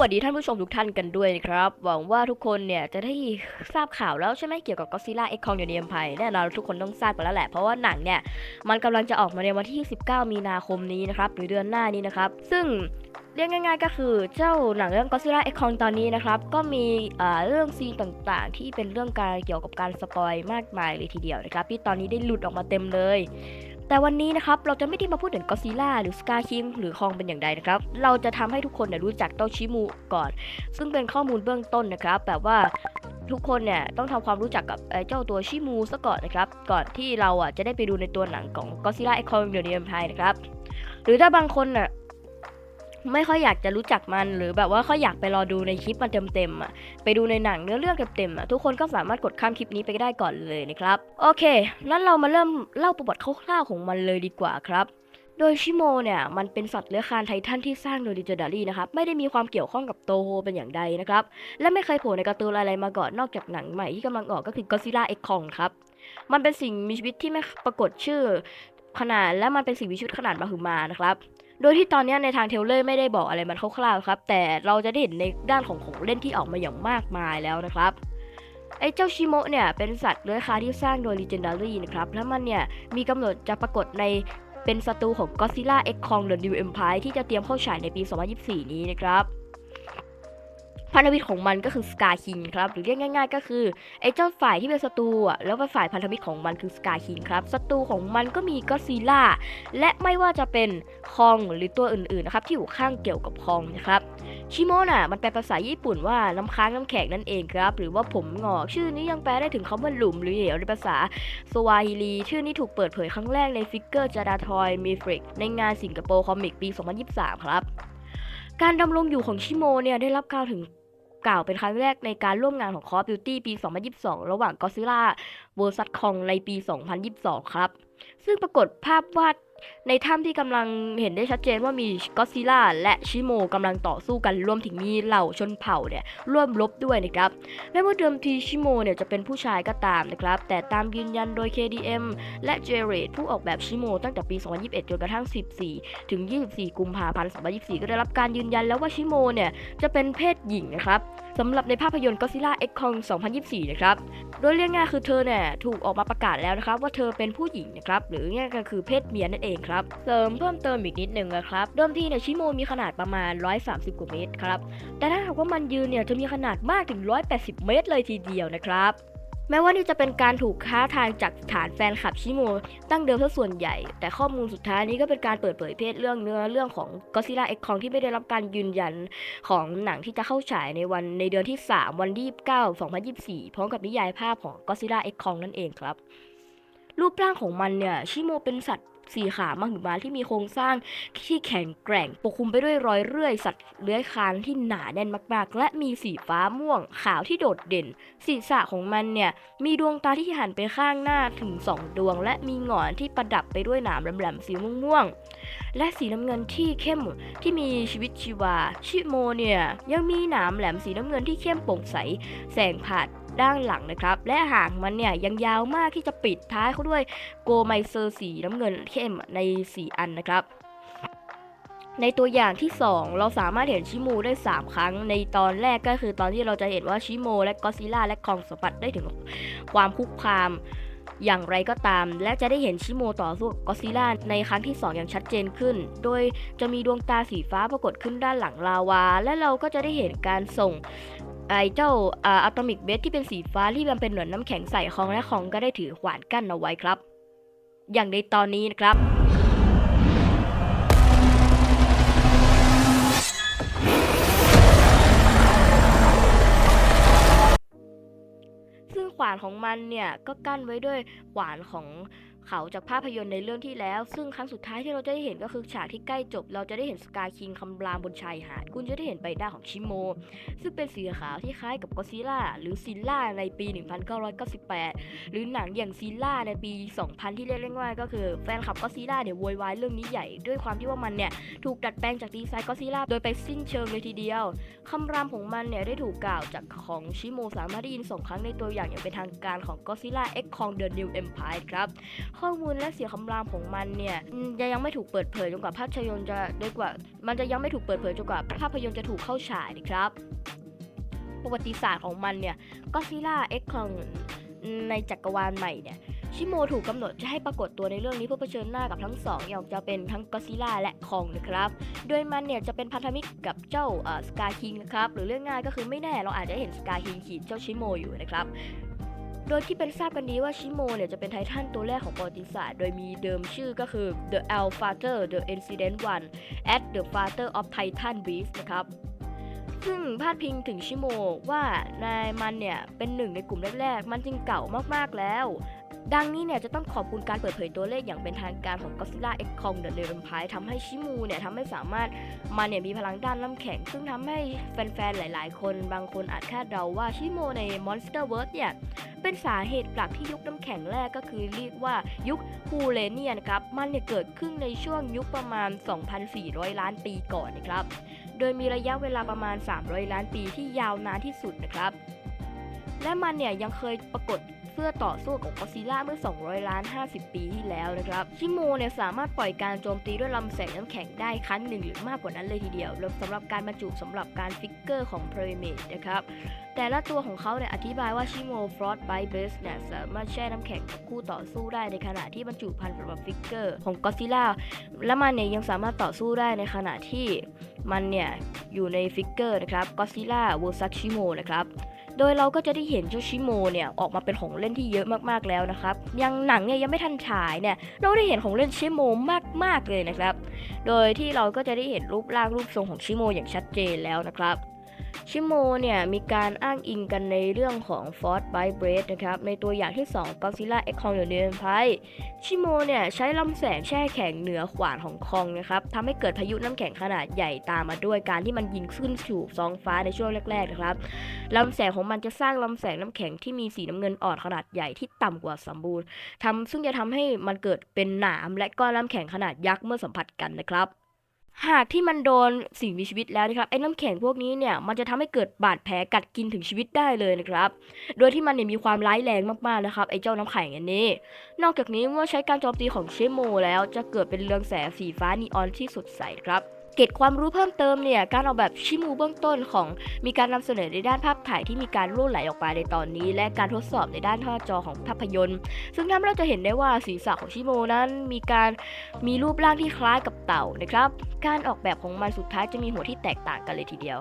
วัสดีท่านผู้ชมทุกท่านกันด้วยนะครับ หวังว่าทุกคนเนี่ยจะได้ทราบข่าวแล้วใช่ไหมเกี่ยวกับ Godzilla X Kong อยู่ในเอ็มไพแน่นอนทุกคนต้องทราบกันแล้วแหละ เพราะว่าหนังเนี่ยมันกำลังจะออกมาในวันที่ 19 มีนาคมนี้นะครับหรือเดือนหน้านี้นะครับ ซึ่งเรียกง่ายๆก็คือเจ้าหนังเรื่อง Godzilla X Kong ตอนนี้นะครับ ก็มีเรื่องซีนต่างๆ ที่เป็นเรื่องการเกี่ยวกับการสปอยมากมายเลยทีเดียวนะครับ ที่ตอนนี้ได้หลุดออกมาเต็มเลย แต่วันนี้นะครับเราจะไม่ได้มาพูดถึงก็ซิล่าหรือสกาคิมหรือคองเป็นอย่างใดนะครับ เราจะทำให้ทุกคนเนี่ยรู้จักเต้าชิมูก่อน ซึ่งเป็นข้อมูลเบื้องต้นนะครับ แบบว่าทุกคนเนี่ยต้องทำความรู้จักกับเจ้าตัวชิมูซะก่อนนะครับ ก่อนที่เราอะจะได้ไปดูในตัวหนังของก็ซิล่าไอคอนเดอะเนียมไทยนะครับ หรือถ้าบางคนน่ะ ไม่ค่อยอยากจะรู้จักมันหรือแบบว่าค่อยอยากไปรอดูในคลิปมันเต็มๆอะไปดูในหนังเนื้อเรื่องเต็มๆอะทุกคนก็สามารถกดข้ามคลิปนี้ไปได้ก่อนเลยนะครับ โอเคงั้นเรามาเริ่มเล่าประวัติคร่าวๆของมันเลยดีกว่าครับโดยชิโมเนี่ยมันเป็นสัตว์เลื้อยคลานไททันที่สร้างโดยดิจิดารีนะครับไม่ได้มีความเกี่ยวข้องกับโตโฮเป็นอย่างใดนะครับและไม่เคยโผล่ในการ์ตูนอะไรมาก่อนนอกจากหนังใหม่ที่กำลังออกก็คือ Godzilla X Kong ครับมันเป็นสิ่งมีชีวิตที่ไม่ปรากฏชื่อขนาดและมันเป็นสิ่งมีชีวิตขนาดมหึมานะครับ โดยที่ตอนนี้ในทางเทเลอร์ไม่ได้บอกอะไรมันคร่าวๆครับ แต่เราจะได้เห็นในด้านของของเล่นที่ออกมาอย่างมากมายแล้วนะครับไอ้เจ้าชิโมะเนี่ยเป็นสัตว์เลื้อยคลานที่สร้างโดย Legendary นะครับแล้วมันเนี่ยมีกำหนดจะปรากฏในเป็นศัตรูของ Godzilla X Kong The New Empire ที่จะเตรียมเข้าฉายในปี 2024 นี้นะครับ พันธมิตรของมันก็คือสกาคิงครับหรือเรียกง่าย ๆ ก็คือไอ้เจ้าฝ่ายที่เป็นศัตรูอะแล้วฝ่ายพันธมิตรของมันคือสกาคิงครับศัตรูของมันก็มีก็ซีล่าและไม่ว่าจะเป็นคองหรือตัวอื่นๆนะครับที่อยู่ข้างเกี่ยวกับคองนะครับชิโมะน่ะมันแปลภาษาญี่ปุ่นว่าน้ำค้างน้ำแข็งนั่นเองครับ หรือว่าผมงอกชื่อนี้ยังแปลได้ถึงคำว่าหลุมหรือเหวในภาษาสวาฮิลี ชื่อนี้ถูกเปิดเผยครั้งแรกในฟิกเกอร์จาดาทอยมีฟริกในงานสิงคโปร์คอมิกปี 2023 ครับ การดำรงอยู่ของชิโมเนี่ยได้รับกาวถึง กล่าวเป็นครั้งแรกในการร่วมงานของ Call of Duty ปี 2022 ระหว่าง Godzilla vs Kong ในปี 2022 ครับ ซึ่งปรากฏภาพวาด ในถ้ำที่กำลังเห็นได้ชัดเจนว่ามีก็ซิล่าและชิโมกำลังต่อสู้กันรวมถึงมีเหล่าชนเผ่าเนี่ยร่วมรบด้วยนะครับแม้ว่าเดิมทีชิโมเนี่ยจะเป็นผู้ชายก็ตามนะครับ แต่ตามยืนยันโดย KDM และ j r e d ผู้ออกแบบชิโมตั้งแต่ปี 2021 จนกระทั่ง 14 ถึง 24 กุมภาพันธ์ 2024 ก็ได้รับการยืนยันแล้วว่าชิโมเนี่ยจะเป็นเพศหญิงนะครับ สำหรับในภาพยนตร์ Godzilla X Kong 2024 นะครับ โดยเรื่อง่ายคือเธอเนี่ยถูกออกมาประกาศแล้วนะครับ ว่าเธอเป็นผู้หญิงนะครับ หรือง่ายก็คือเพศเมียนั่นเองครับ เสริมเพิ่มเติมอีกนิดหนึ่งนะครับเดิมทีเนี่ยชิโมมีขนาดประมาณ 130กว่าเมตรครับ แต่ถ้าหากว่ามันยืนเนี่ยจะมีขนาดมากถึง 180 เมตรเลยทีเดียวนะครับ แม้ว่านี่จะเป็นการถูกค้าทางจากฐานแฟนคลับชิโม ตั้งเดิมซะส่วนใหญ่ แต่ข้อมูลสุดท้ายนี้ก็เป็นการเปิดเผยเพศเรื่องเนื้อเรื่องของก็ซิล่าเอ็กคองที่ไม่ได้รับการยืนยันของหนังที่จะเข้าฉายในวันในเดือนที่ 3 วันที่29 2024 พร้อมกับนิยายภาพของก็ซิล่าเอ็กคองนั่นเองครับ รูปร่างของมันเนี่ย ชิโมเป็นสัตว์ สี่ขามหึมาที่มีโครงสร้างที่แข็งแกร่ง ปกคลุมไปด้วยรอยเรื่อย สัตว์เลื้อยคลานที่หนาแน่นมากๆ และมีสีฟ้าม่วงขาวที่โดดเด่น ศีรษะของมันเนี่ย มีดวงตาที่หันไปข้างหน้าถึงสองดวง และมีหงอนที่ประดับไปด้วยหนามแหลมๆสีม่วงๆและสีน้ำเงินที่เข้มที่มีชีวิตชีวา ชิโมเนี่ยยังมีหนามแหลมสีน้ำเงินที่เข้มโปร่งใส แสงผ่าน ด้านหลังนะครับ และหางมันเนี่ยยังยาวมากที่จะปิดท้ายเขาด้วยโกไมเซอร์สีน้ำเงินเข้มใน 4 อันนะครับ ในตัวอย่างที่ 2 เราสามารถเห็นชิโมได้ 3 ครั้ง ในตอนแรกก็คือตอนที่เราจะเห็นว่าชิโมและก็อซิล่าและคองสัมผัสได้ถึงความคุกคามอย่างไรก็ตาม และจะได้เห็นชิโมต่อสู้กับก็อซิลล่าในครั้งที่ 2 อย่างชัดเจนขึ้น โดยจะมีดวงตาสีฟ้าปรากฏขึ้นด้านหลังลาวา และเราก็จะได้เห็นการส่ง ไอเจ้าอะตอมิกเบสที่เป็นสีฟ้าที่มันเป็นเหมือนน้ำแข็งใส่คองและคองก็ได้ถือขวานกั้นเอาไว้ครับ อย่างในตอนนี้นะครับซึ่งขวานของมันเนี่ยก็กั้นไว้ด้วยขวานของ เขาจากภาพยนตร์ในเรื่องที่แล้ว ซึ่งครั้งสุดท้ายที่เราจะได้เห็นก็คือฉากที่ใกล้จบ เราจะได้เห็นสกายคิงคำรามบนชายหาด คุณจะได้เห็นใบหน้าของชิโม ซึ่งเป็นสีขาวที่คล้ายกับก็ซิล่าหรือซิลล่าในปี 1998 หรือหนังอย่างซิลล่าในปี 2000 ที่เรียกง่ายๆก็คือแฟนคลับก็ซิล่าเนี่ยโวยวายเรื่องนี้ใหญ่ ด้วยความที่ว่ามันเนี่ยถูกดัดแปลงจากดีไซน์ก็ซิล่าโดยไปสิ้นเชิงเลยทีเดียวคำรามของมันเนี่ยได้ถูกกล่าวจากของชิโมสามารถได้ยินสองครั้งในตัวอย่างอย่างเป็นทางการของ Godzilla X Kong The New Empire ครับข้อมูลและเสียงคำรามของมันเนี่ยจะยังไม่ถูกเปิดเผยจนกว่าภาพยนตร์จะด้วยกว่า มันจะยังไม่ถูกเปิดเผยจนกว่าภาพยนตร์จะถูกเข้าฉายนะครับ ประวัติศาสตร์ของมันเนี่ยก็ซิล่าเอ็กคองในจักรวาลใหม่เนี่ยชิโมถูกกำหนดจะให้ปรากฏตัวในเรื่องนี้เพื่อเผชิญหน้ากับทั้งสองอย่างจะเป็นทั้งก็ซิล่าและคองนะครับ โดยมันเนี่ยจะเป็นพันธมิตรกับเจ้าสกาคิงนะครับ หรือเรื่องง่ายก็คือไม่แน่เราอาจจะเห็นสกาคิงขีดเจ้าชิโมอยู่นะครับ โดยที่เป็นทราบกันดีว่าชิโมเนี่ยจะเป็นไททันตัวแรกของประวัติศาสตร์ โดยมีเดิมชื่อก็คือ The Al Father The Incident One at the Father of Titan Beast นะครับ ซึ่งพาดพิงถึงชิโมว่านายมันเนี่ยเป็นหนึ่งในกลุ่มแรกๆ มันจึงเก่ามากๆแล้ว ดังนี้เนี่ยจะต้องขอบคุณการเปิดเผยตัวเลขอย่างเป็นทางการของ Godzilla X Kong The New Empire ทำให้ชิมูเนี่ยทำให้สามารถมันเนี่ยมีพลังด้านน้ำแข็ง ซึ่งทำให้แฟนๆ หลายๆ คนบางคนอาจคาดเดาว่าชิโมใน Monster World เนี่ยเป็นสาเหตุหลักที่ยุคน้ำแข็งแรกก็คือเรียกว่ายุคฮูเลเนียนครับ มันเนี่ยเกิดขึ้นในช่วงยุคประมาณ 2,400 ล้านปีก่อนนะครับ โดยมีระยะเวลาประมาณ 300 ล้านปีที่ยาวนานที่สุดนะครับ และมันเนี่ยยังเคยปรากฏ เพื่อต่อสู้กับกอซิล่าเมื่อ 200 ล้าน 50 ปีที่แล้วนะครับชิโมเนี่ยสามารถปล่อยการโจมตีด้วยลำแสงน้ำแข็งได้ครั้งหนึ่งหรือมากกว่านั้นเลยทีเดียวสำหรับการบรรจุสำหรับการฟิกเกอร์ของเพรเมดนะครับแต่ละตัวของเขาเนี่ยอธิบายว่าชิโมฟรอสไบเบสเนี่ยสามารถแช่น้ำแข็งกับคู่ต่อสู้ได้ในขณะที่บรรจุภัณฑ์สำหรับฟิกเกอร์ของกอซิล่าและมันเนี่ยยังสามารถต่อสู้ได้ในขณะที่มันเนี่ยอยู่ในฟิกเกอร์นะครับก็ซิล่าเวอร์ซัชิโมนะครับ โดยเราก็จะได้เห็นเจ้าชิโมเนี่ยออกมาเป็นของเล่นที่เยอะมากๆแล้วนะครับยังหนังเนี่ยยังไม่ทันฉายเนี่ยเราได้เห็นของเล่นชิโมมากๆเลยนะครับ โดยที่เราก็จะได้เห็นรูปร่างรูปทรงของชิโมอย่างชัดเจนแล้วนะครับ ชิโมเนี่ยมีการอ้างอิงกันในเรื่องของ f o r t by b r a d นะครับในตัวอย่างที่ 2 Godzilla X Kong The New Empire ชิโมเนี่ยใช้ลำแสงแช่แข็งเหนือขวานของคองนะครับทำให้เกิดพายุน้ำแข็งขนาดใหญ่ตามมาด้วยการที่มันยิงขึ้นสู่ท้องฟ้าในช่วงแรกๆนะครับลำแสงของมันจะสร้างลำแสงน้ำแข็งที่มีสีน้ำเงินอ่อนขนาดใหญ่ที่ต่ำกว่าสมบูรณ์ทำซึ่งจะทำให้มันเกิดเป็นหนามและก้อนน้ำแข็งขนาดยักษ์เมื่อสัมผัสกันนะครับ หากที่มันโดนสิ่งมีชีวิตแล้วนะครับไอ้น้ำแข็งพวกนี้เนี่ยมันจะทำให้เกิดบาดแผลกัดกินถึงชีวิตได้เลยนะครับ โดยที่มันเนี่ยมีความร้ายแรงมากๆนะครับไอ้เจ้าน้ำแข็งอันนี้ นอกจากนี้เมื่อใช้การโจมตีของเชโมแล้วจะเกิดเป็นเรืองแสงสีฟ้านีออนที่สดใสครับ เกร็ดความรู้เพิ่มเติมเนี่ยการออกแบบชิมูเบื้องต้นของมีการนำเสนอในด้านภาพถ่ายที่มีการรั่วไหลออกมาในตอนนี้ และการทดสอบในด้านหน้าจอของภาพยนตร์ ซึ่งทำให้เราจะเห็นได้ว่าศีรษะของชิโมนั้นมีการมีรูปร่างที่คล้ายกับเต่านะครับ การออกแบบของมันสุดท้ายจะมีหัวที่แตกต่างกันเลยทีเดียว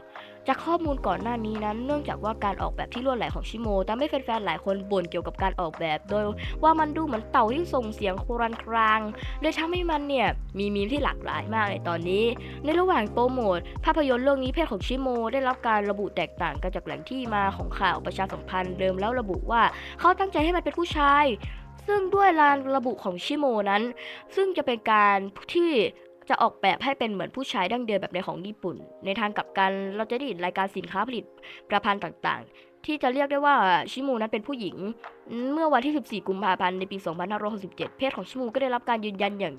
จากข้อมูลก่อนหน้านี้นั้น เนื่องจากว่าการออกแบบที่ลวดไหลของชิโมทำให้แฟนๆหลายคนบ่นเกี่ยวกับการออกแบบ โดยว่ามันดูเหมือนเต่าที่ส่งเสียงโครันครางเลยทำให้มันเนี่ยมีมีมที่หลากหลายมากในตอนนี้ ในระหว่างโปรโมทภาพยนตร์เรื่องนี้เพศของชิโม ได้รับการระบุแตกต่างกันจากแหล่งที่มาของข่าวประชาสัมพันธ์เดิมแล้วระบุว่าเขาตั้งใจให้มันเป็นผู้ชายซึ่งด้วยลานระบุของชิโมนั้น ซึ่งจะเป็นการที่ จะออกแบบให้เป็นเหมือนผู้ชายดั้งเดิมแบบในของญี่ปุ่น ในทางกลับกันเราจะได้เห็นรายการสินค้าผลิตประพันธ์ต่างๆ ที่จะเรียกได้ว่าชิมูนั้นเป็นผู้หญิงเมื่อวันที่ 14 กุมภาพันธ์ในปี 2567 เพศของชิมูก็ได้รับการยืนยันอย่าง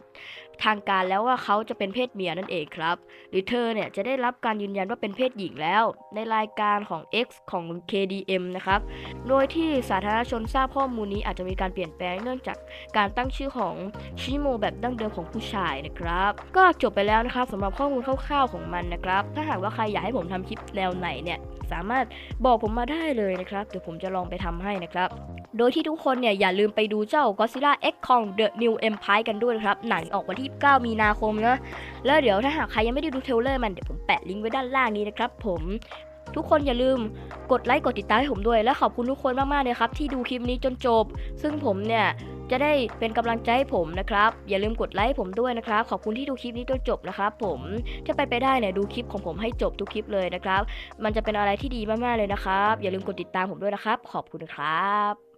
ทางการแล้วว่าเขาจะเป็นเพศเมียนั่นเองครับ หรือเธอเนี่ยจะได้รับการยืนยันว่าเป็นเพศหญิงแล้ว ในรายการของ X ของ KDM นะครับ โดยที่สาธารณชนทราบข้อมูลนี้อาจจะมีการเปลี่ยนแปลงเนื่องจากการตั้งชื่อของชิโมแบบดั้งเดิมของผู้ชายนะครับ ก็จบไปแล้วนะครับสำหรับข้อมูลคร่าวๆของมันนะครับ ถ้าหากว่าใครอยากให้ผมทำคลิปแนวไหนเนี่ยสามารถบอกผมมาได้เลยนะครับเดี๋ยวผมจะลองไปทำให้นะครับ โดยที่ทุกคนเนี่ยอย่าลืมไปดูเจ้า Godzilla X Kong The New Empire กันด้วยครับ หนังออกวันที่ 9 มีนาคมนะแล้วเดี๋ยวถ้าหากใครยังไม่ได้ดูเทเลอร์มันเดี๋ยวผมแปะลิงก์ไว้ด้านล่างนี้นะครับผมทุกคนอย่าลืมกดไลค์กดติดตามให้ผมด้วย และขอบคุณทุกคนมากๆเลยครับ ที่ดูคลิปนี้จนจบ ซึ่งผมเนี่ยจะได้เป็นกำลังใจให้ผมนะครับ อย่าลืมกดไลค์ให้ผมด้วยนะครับ ขอบคุณที่ดูคลิปนี้จนจบนะครับ ผมถ้าไปไปได้เนี่ยดูคลิปของผมให้จบทุกคลิปเลยนะครับ มันจะเป็นอะไรที่ดีมากๆเลยนะครับ อย่าลืมกดติดตามผมด้วยนะครับ ขอบคุณครับ